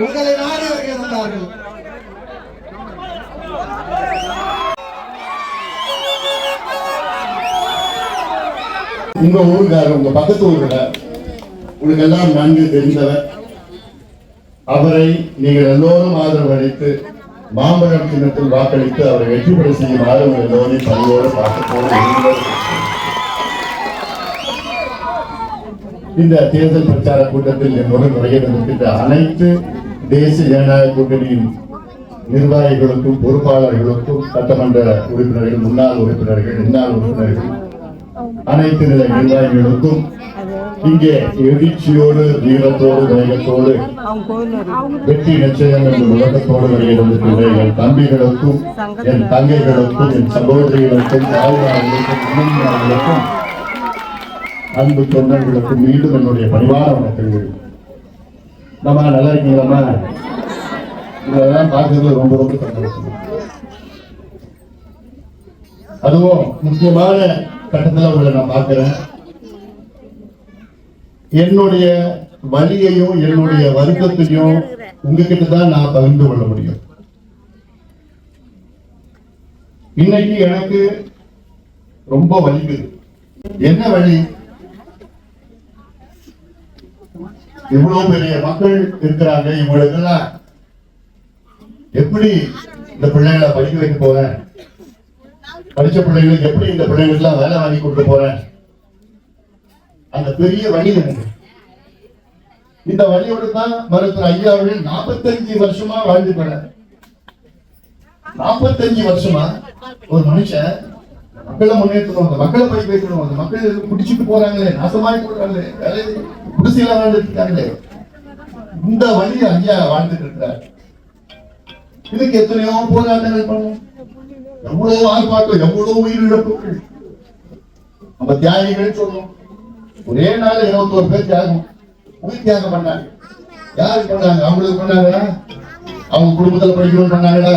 உங்களை நாடி வருகை உங்க ஊருக்காரர் உங்க பக்கத்து ஊர்ல உங்களுக்கு எல்லாம் நன்கு தெரிந்தவர். அவரை நீங்கள் எல்லோரும் ஆதரவு அளித்து மாம்பழம் சின்னத்தில் வாக்களித்து அவரை வெற்றி செய்யுமாறு உங்கள் எல்லோரையும் பணியோடு பார்க்க இந்த தேர்தல் பிரச்சார கூட்டத்தில் என்னுடன் நுழையிருக்கின்ற அனைத்து தேசிய ஜனநாயக கூட்டணியின் நிர்வாகிகளுக்கும் பொறுப்பாளர்களுக்கும் சட்டமன்ற உறுப்பினர்கள் முன்னாள் உறுப்பினர்கள் முன்னாள் உறுப்பினர்கள் அனைத்து நிலை நிர்வாகிகளுக்கும் இங்கே எழுச்சியோடு வீரத்தோடு வேகத்தோடு வெற்றி நிச்சயம் என்று உலகத்தோடு வருகிறது என் தம்பிகளுக்கும் என் தங்கைகளுக்கும் என் சகோதரிகளுக்கும் தாய்மார்களுக்கும் அன்பு தொண்டர்களுக்கும் மீண்டும் என்னுடைய பரிவார வணக்கங்கள். நம்ம நல்லா இருக்கீங்களாம்மா? இதெல்லாம் பார்க்கறது ரொம்ப ரொம்ப சந்தோஷம். அதுவும் முக்கியமான கட்டத்தில் உங்களை நான் பார்க்கிறேன். என்னுடைய வலியையும் என்னுடைய வருத்தத்தையும் உங்ககிட்ட தான் நான் பகிர்ந்து கொள்ள முடியும். இன்னைக்கு எனக்கு ரொம்ப வலிக்குது. என்ன வழி இவ்வளவு பெரிய மக்கள் இருக்கிறாங்க இவங்களுக்கெல்லாம் எப்படி இந்த பிள்ளைகளை படிக்க வைக்க போறேன்? படிச்ச பிள்ளைகளுக்கு எப்படி இந்த பிள்ளைகளுக்கு எல்லாம் வேலை வாங்கி கொடுக்க போறேன்? அந்த பெரிய வழி எனக்கு இந்த வழியோடு தான் மருத்துவர் ஐயா அவர்கள் நாற்பத்தஞ்சு வருஷமா வாழ்ந்து போற நாற்பத்தஞ்சு வருஷமா ஒரு மனுஷன் மக்களை முன்னேற்றணும் அந்த மக்களை படிக்க வைக்கணும் அந்த மக்கள் குடிச்சிட்டு போறாங்களே நாசமாய் போடுறாங்களே வேலை குடிசையில வாழ்ந்துட்டு இருக்காங்களே இந்த வழியை ஐயா வாழ்ந்துட்டு இருக்கிறார். இதுக்கு எத்தனையோ போராட்டங்கள் பண்ணும். எவ்வளவு ஆர்ப்பாட்டம் எவ்வளவு உயிரிழப்புகள். நம்ம தியாகிகள் சொல்றோம். ஒரே நாள் இருபத்தோரு பேர் தியாகம். உயிர் தியாகம் பண்ணாங்க. யாரு பண்ணாங்க? அவங்களுக்கு பண்ணாங்களா? அவங்க குடும்பத்துல படிக்கணும்னு பண்ணாங்களா?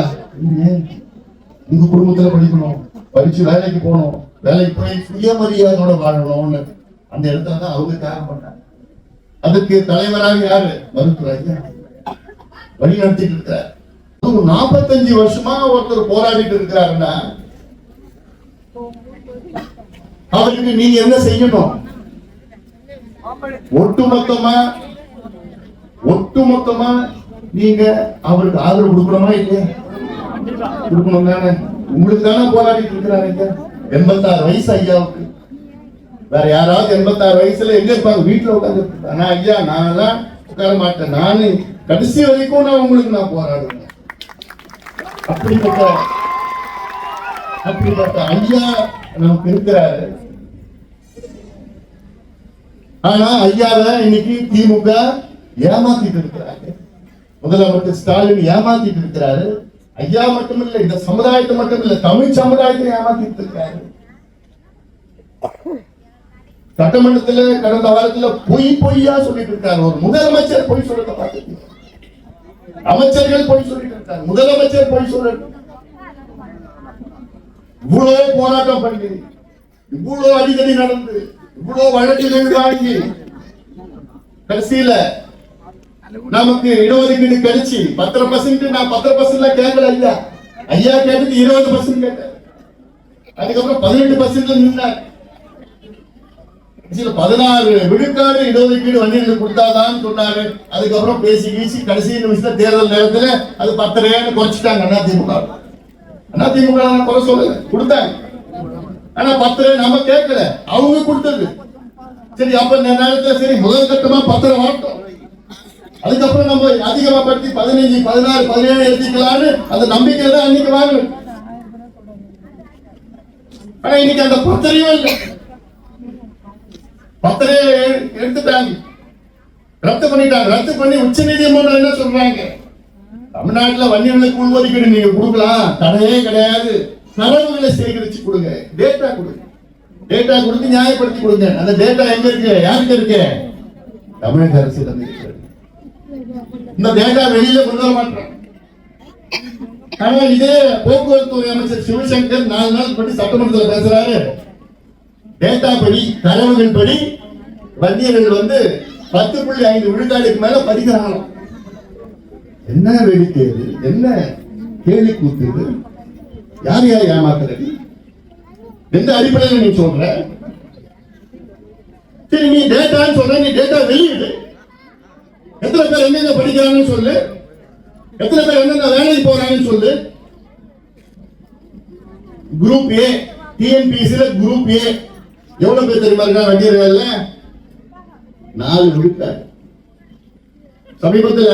உங்க குடும்பத்துல படிக்கணும். படிச்சு வேலைக்கு போகணும். வேலைக்கு போய் சுயமரியாதையோட வாழணும்னு அந்த இடத்துல தான் அவங்க தியாகம் பண்ணாங்க. அதுக்கு தலைவராக யாரு? மருத்துவராஜா வழி நடத்திட்டு இருக்கிறார். நாற்பத்தஞ்சு வருஷமா ஒருத்தர் போராடிட்டு இருக்கிறாருன்னா அவருக்கு நீங்க என்ன செய்யணும்? ஒட்டுமொத்தமா ஒட்டுமொத்தமா நீங்க அவருக்கு ஆதரவு கொடுக்கணுமா இல்லையா? கொடுக்கணும் தானே உங்களுக்கு தானே போராடிட்டு இருக்கிறாரு எண்பத்தாறு வயசு ஐயாவுக்கு. வேற யாராவது எண்பத்தாறு வயசுல எங்க இருப்பாங்க? வீட்டுல உட்காந்து ஆனா ஐயா நான் எல்லாம் உட்கார மாட்டேன். நானு கடைசி வரைக்கும் நான் உங்களுக்கு நான் போராடுவேன். அப்படிப்பட்ட அப்படிப்பட்ட ஐயா நமக்கு இருக்கிறாரு. ஆனா ஐயாவை இன்னைக்கு திமுக ஏமாத்திட்டு இருக்கிறாரு. முதலமைச்சர் ஸ்டாலின் ஏமாத்திட்டு இருக்கிறாரு. ஐயா மட்டும் இல்ல இந்த சமுதாயத்தை மட்டும் இல்ல தமிழ் சமுதாயத்தை ஏமாத்திட்டு இருக்காரு சட்டமன்றத்துல கடந்த வாரத்துல பொய் பொய்யா சொல்லிட்டு இருக்காரு ஒரு முதலமைச்சர் பொய் சொல்றத பார்த்துட்டு அமைச்சர்கள் பொய் சொல்லிட்டு இருக்காரு முதலமைச்சர் பொய் சொல்றாரு இவ்வளவு போராட்டம் பண்ணி இவ்வளவு அடிக்கடி நடந்து இவ்வளவு வழக்குகள் வாங்கி கடைசியில நமக்கு இடஒதுக்கீடு கழிச்சு பத்தரை பர்சன்ட் நான் பத்தரை பர்சன்ட் கேட்கல ஐயா. ஐயா கேட்டது இருபது பர்சன்ட் கேட்டேன். அதுக்கப்புறம் பதினெட்டு பர்சன்ட் நின்னார். சில பதினாறு விழுக்காடு இடஒதுக்கீடு வண்டிகளுக்கு கொடுத்தாதான் சொன்னாரு. அதுக்கப்புறம் பேசி வீசி கடைசி நிமிஷத்துல தேர்தல் நேரத்துல அது பத்தரையான்னு குறைச்சிட்டாங்க அண்ணா திமுக. அண்ணா திமுக நான் குறை சொல்லுங்க கொடுத்தாங்க ஆனா பத்தரை நம்ம கேட்கல. அவங்க கொடுத்தது. சரி அப்ப இந்த நேரத்துல சரி முதல் கட்டமா பத்தரை வாட்டோம் அதுக்கப்புறம் நம்ம அதிகமா படுத்தி பதினஞ்சு பதினாறு பதினேழு எழுதிக்கலாம்னு அந்த நம்பிக்கை தான் அன்னைக்கு வாங்கணும் ஆனா இன்னைக்கு அந்த பத்திரையும் இல்லை. பத்திரையை எடுத்துட்டாங்க. ரத்து பண்ணிட்டாங்க. ரத்து பண்ணி உச்ச நீதிமன்றம் என்ன சொல்றாங்க? தமிழ்நாட்டுல வன்னியர்களுக்கு உள்ஒதுக்கீடு நீங்க கொடுக்கலாம். தடையே கிடையாது. தரவுகளை சேகரிச்சு கொடுங்க. டேட்டா கொடுங்க. டேட்டா கொடுத்து நியாயப்படுத்தி கொடுங்க. அந்த டேட்டா எங்க இருக்கு? யாருக்கு இருக்கு? தமிழக அரசு இந்த டேட்டா வெளியில கொண்டு வர மாட்டோம். ஆனா இதே போக்குவரத்து துறை அமைச்சர் சிவசங்கர் நாலு நாள் படி சட்டமன்றத்தில் பேசுறாரு. டேட்டா படி தரவுகள் படி வன்னியர்கள் வந்து பத்து புள்ளி ஐந்து விழுக்காடுக்கு மேல படிக்கிறாங்க என்ன வேடிக்கை என்ன கேள்வி கூத்துது யார் யார் ஏமாத்துறது? எந்த அடிப்படையில் நீ சொல்ற? சரி நீ டேட்டான்னு சொல்ற நீ டேட்டா வெளியிடு. எத்தனை பேர் என்னென்ன படிக்கிறாங்கன்னு சொல்லு. எத்தனை பேர் என்னென்ன வேலைக்கு போறாங்கன்னு சொல்லு. குரூப் ஏ டிஎன்பிஎஸ்சில குரூப் ஏ எவ்வளவு பேர் தெரியுமா இருக்கா? வண்டியர்கள்ல நாலு விழுக்காடு சமீபத்துல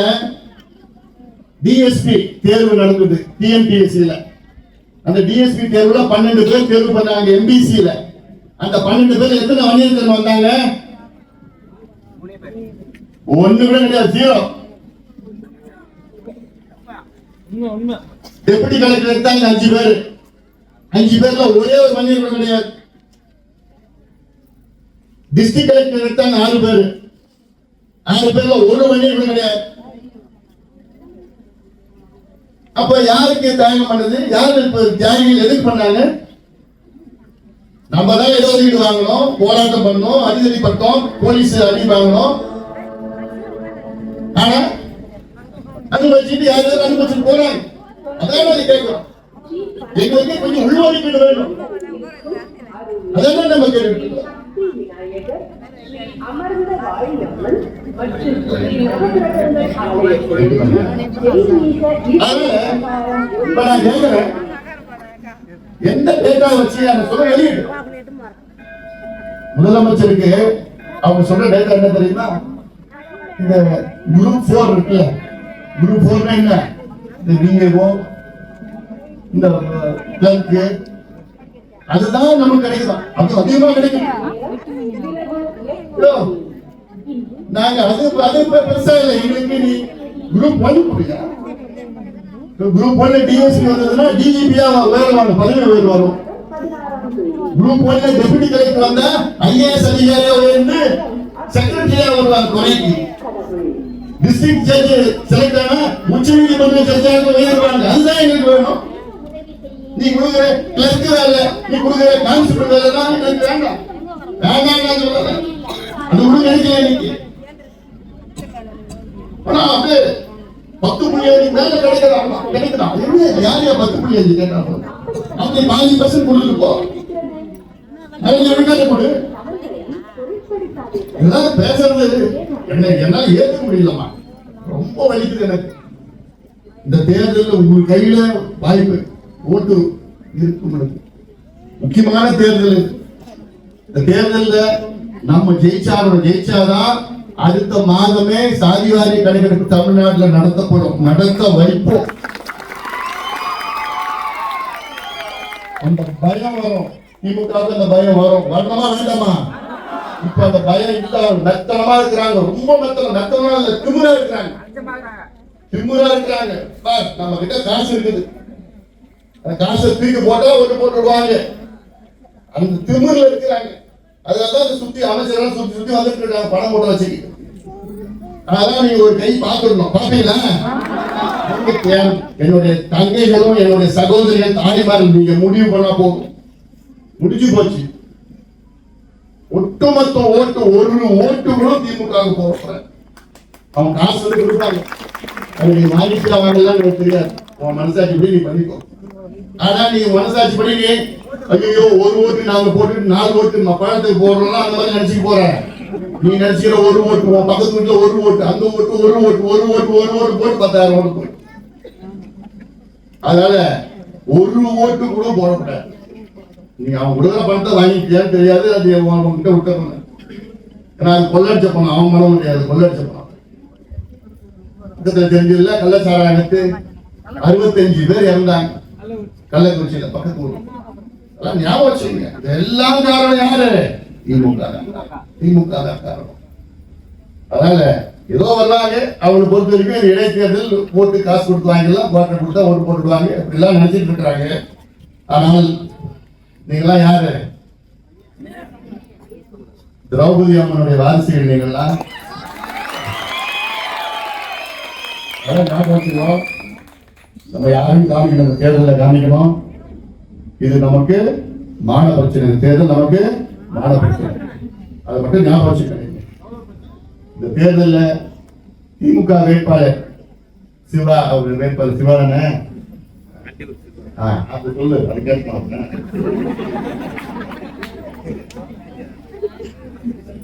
டிஎஸ்பி தேர்வு நடந்தது டிஎன்பிஎஸ்சில அந்த டிஎஸ்பி தேர்வுல பன்னெண்டு பேர் தேர்வு பண்ணாங்க எம்பிசில அந்த பன்னெண்டு பேர் எத்தனை வணிகர்கள் வந்தாங்க? ஒண்ணு கூட கிடையாது ஜீரோ டெபுட்டி கலெக்டர் எடுத்தாங்க? அஞ்சு பேர். அஞ்சு பேர்ல ஒரே ஒரு கூட கிடையாது. டிஸ்ட்ரிக்ட் கலெக்டர் எடுத்தாங்க ஆறு பேர். ஆறு பேர்ல ஒரு மணி கூட கிடையாது. அப்ப யாருக்கு தியாகம் பண்ணது? யாரு இப்ப தியாகிகள் எதுக்கு பண்ணாங்க? நம்ம தான் ஏதோ வீடு வாங்கணும் போராட்டம் பண்ணோம் அடிதடி பட்டோம் போலீஸ் அடி வாங்கணும். ஆனா அனுபவிச்சுட்டு யாராவது அனுபவிச்சுட்டு போறாங்க? அதான் நாங்க கேட்கிறோம் எங்களுக்கு கொஞ்சம் உள்வாங்கிட்டு வேணும். அதான் நம்ம கேட்டுட்டு விநாயகர் ஸ்ரீ அமர்ந்த மற்றும் ஸ்ரீ நவகிரகங்கள் ஆலயத்தில் எந்த டேட்டா வச்சு அந்த சொல்ல வெளியிடு. முதலமைச்சருக்கு அவங்க சொல்ற டேட்டா என்ன தெரியுமா? இந்த குரூப் போர் இருக்குல்ல. குரூப் போர்னா என்ன? இந்த பிஏஓ இந்த கிளர்க்கு அதுதான் நமக்கு கிடைக்குதான். அது அதிகமா கிடைக்கும். நாங்க அது அது இப்ப பெருசா இல்லை. எங்களுக்கு நீ குரூப் ஒன் புரியா? குரூப் ஒன்ல டிஎஸ்பி வந்ததுன்னா டிஜிபியா உயர்வாங்க பதவி உயர் வரும். குரூப் ஒன்ல டெபுட்டி கலெக்டர் வந்தா ஐஏஎஸ் அதிகாரியா உயர்ந்து செக்ரட்டரியா வருவார் குறைக்கு டிஸ்ட்ரிக்ட் ஜட்ஜ் செலக்ட் ஆனா உச்ச நீதிமன்ற ஜட்ஜாக உயர்வாங்க. அதுதான் எங்களுக்கு வேணும். நீ கொடுக்குற கிளர்க்கு வேலை நீ கொடுக்குற கான்ஸ்டபிள் வேலை தான் எனக்கு வேண்டாம் வேண்டாம் நான் சொல்லல அது கூட இன்னைக்கு ஆனா அப்படியே பத்து புள்ளி அஞ்சு மேல கிடைக்கிறாங்க கிடைக்கிறான் என்ன? யார் யார் பத்து புள்ளி அஞ்சு கேட்டாங்க? அவங்க பாதி பர்சன்ட் போ. அவங்க கொடு பேசுறது என்ன? என்னால ஏற்க முடியலமா ரொம்ப வலிக்குது எனக்கு. இந்த தேர்தலில் உங்க கையில வாய்ப்பு ஓட்டு இருக்கும் எனக்கு. முக்கியமான தேர்தல் இந்த தேர்தல்ல நம்ம ஜெயிச்சாலும் ஜெயிச்சாதான் அடுத்த மாதமே சாதிவாரி கணக்கெடுப்பு தமிழ்நாட்டுல நடத்தப்படும். நடத்த வைப்போம். அந்த பயம் வரும். திமுக அந்த பயம் வரும். வரணுமா வேண்டாமா? இப்ப அந்த பயம் இல்ல. நத்தனமா இருக்கிறாங்க. ரொம்ப நத்தனம் நத்தனமா இல்ல. திமுறா இருக்கிறாங்க. திமுறா இருக்கிறாங்க. பார், நம்ம கிட்ட காசு இருக்குது. அந்த காசை தூக்கி போட்டா ஒட்டு போட்டு விடுவாங்க. அந்த திமிர்ல இருக்கிறாங்க. அதான் சுத்தி அமைச்சர்கள் சுத்தி சுத்தி வந்துட்டு இருக்காங்க பணம் போட்டு வச்சுக்கிட்டு. அதான் நீங்க ஒரு கை பார்த்துடணும். பாப்பீங்களா என்னுடைய தங்கைகளும் என்னுடைய சகோதரிகள் தாய்மார்கள் நீங்க முடிவு பண்ணா போதும். முடிஞ்சு போச்சு. ஒட்டுமொத்த ஓட்டு ஒரு ஓட்டு கூட திமுக போறேன். அவன் காசு வந்து கொடுப்பாங்க. அது நீ வாங்கிட்டு வாங்கலாம் எனக்கு தெரியாது. உன் மனசாட்சி படி நீ பண்ணிக்கோ. ஆனா நீ மனசாட்சி படி நீ ஐயோ ஒரு ஓட்டு நாங்க போட்டு நாலு ஓட்டு நம்ம பழத்துக்கு போடுறோம்னா அந்த மாதிரி நினைச்சுட்டு போற. நீ நினைச்சுக்கிற ஒரு ஓட்டு உன் பக்கத்து வீட்டுல ஒரு ஓட்டு அந்த ஓட்டு ஒரு ஓட்டு ஒரு ஓட்டு ஒரு ஓட்டு போட்டு பத்தாயிரம் ஓட்டு போய் அதனால ஒரு ஓட்டு கூட போடக்கூடாது. நீ அவன் விடுதலை பணத்தை வாங்கிட்டியான்னு தெரியாது அது அவன்கிட்ட விட்டுறணும் ஏன்னா அது கொள்ளடிச்ச பணம் அவன் மனம் முடியாது கொள்ளடிச்ச பணம். பக்கத்துல தெரிஞ்சதுல கள்ளச்சாராயத்து அறுபத்தஞ்சு பேர் இறந்தாங்க. கள்ளக்குறிச்சியில பக்கத்து ஊர் அதெல்லாம் ஞாபகம் வச்சுங்க எல்லாம் காரணம் யாரு? திமுக திமுக தான் காரணம். அதனால ஏதோ வர்றாங்க. அவங்களை பொறுத்த வரைக்கும் இடைத்தேர்தல் போட்டு காசு கொடுத்து வாங்கிடலாம் குவார்டர் கொடுத்தா ஓட்டு போட்டுடுவாங்க அப்படிலாம் நினைச்சிட்டு இருக்கிறாங்க. ஆனால் நீங்களாம் யாரு? திரௌபதி அம்மனுடைய வாரிசுகள் நீங்கள்லாம். அதான் ஞாபகம் வச்சுக்கணும். நம்ம யாரும் காமிக்கணும் இந்த தேர்தலில் காமிக்கணும். இது நமக்கு மான பிரச்சனை தேர்தல் நமக்கு மான பிரச்சனை அதை மட்டும் ஞாபகம் வச்சுக்கணும் இந்த தேர்தலில் திமுக வேட்பாளர் சிவா அவர் வேட்பாளர் சிவா தானே அப்படி சொல்லு அது கேட்கணும்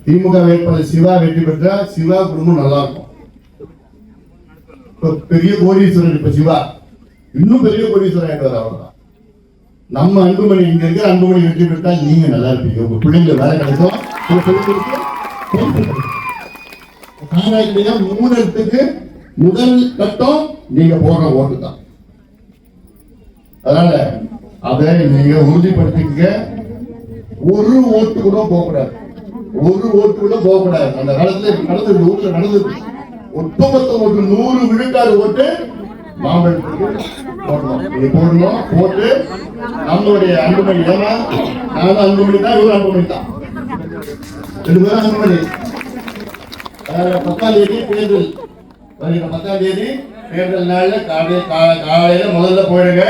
திமுக வேட்பாளர் சிவா வெற்றி பெற்றா சிவா குடும்பம் நல்லா இருக்கும். பெரிய கோடீஸ்வரர் இப்ப சிவா இன்னும் பெரிய கோடீஸ்வரர் ஆயிட்டு அவ்வளவுதான் நம்ம அன்புமணி இங்க இருக்கிற அன்புமணி வெற்றி பெற்றால் நீங்க நல்லா இருப்பீங்க உங்க பிள்ளைங்க வேலை கிடைக்கும் உங்க முதல் கட்டம் நீங்க போடுற ஓட்டு தான் அதனால அதை நீங்க உறுதிப்படுத்திக்க ஒரு ஓட்டு கூட போகக்கூடாது ஒரு ஓட்டு கூட போகக்கூடாது அந்த காலத்துல நடந்தது ஊர்ல நடந்தது ஒட்டுமொத்த ஒரு நூறு விழுக்காடு ஓட்டு மாம்பழத்துக்கு போடணும் போடணும் போட்டு நம்மளுடைய அன்புமணி ஏன்னா நானும் அன்புமணி தான் இவரும் அன்புமணி தான். ரெண்டு பேரும் அன்புமணி. பத்தாம் தேதி தேர்தல். வருகிற பத்தாம் தேதி தேர்தல் நாள்ல காலை காலையில முதல்ல போயிடுங்க.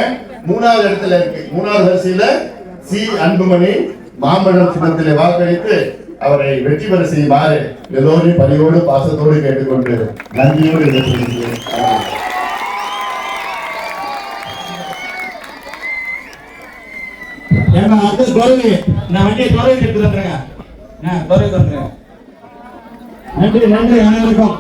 மூணாவது இடத்துல இருக்கு. மூணாவது வரிசையில சி. அன்புமணி மாம்பழம் சின்னத்திலே வாக்களித்து அவரை வெற்றி பெற செய்யுமாறு எல்லோரையும் பணியோடு பாசத்தோடு கேட்டுக்கொண்டு நன்றியோடு. ஏன்னா துறவி நான் வண்டியை துறவி எடுத்து வந்துருங்க துறவி வந்துருங்க நன்றி நன்றி அனைவருக்கும்.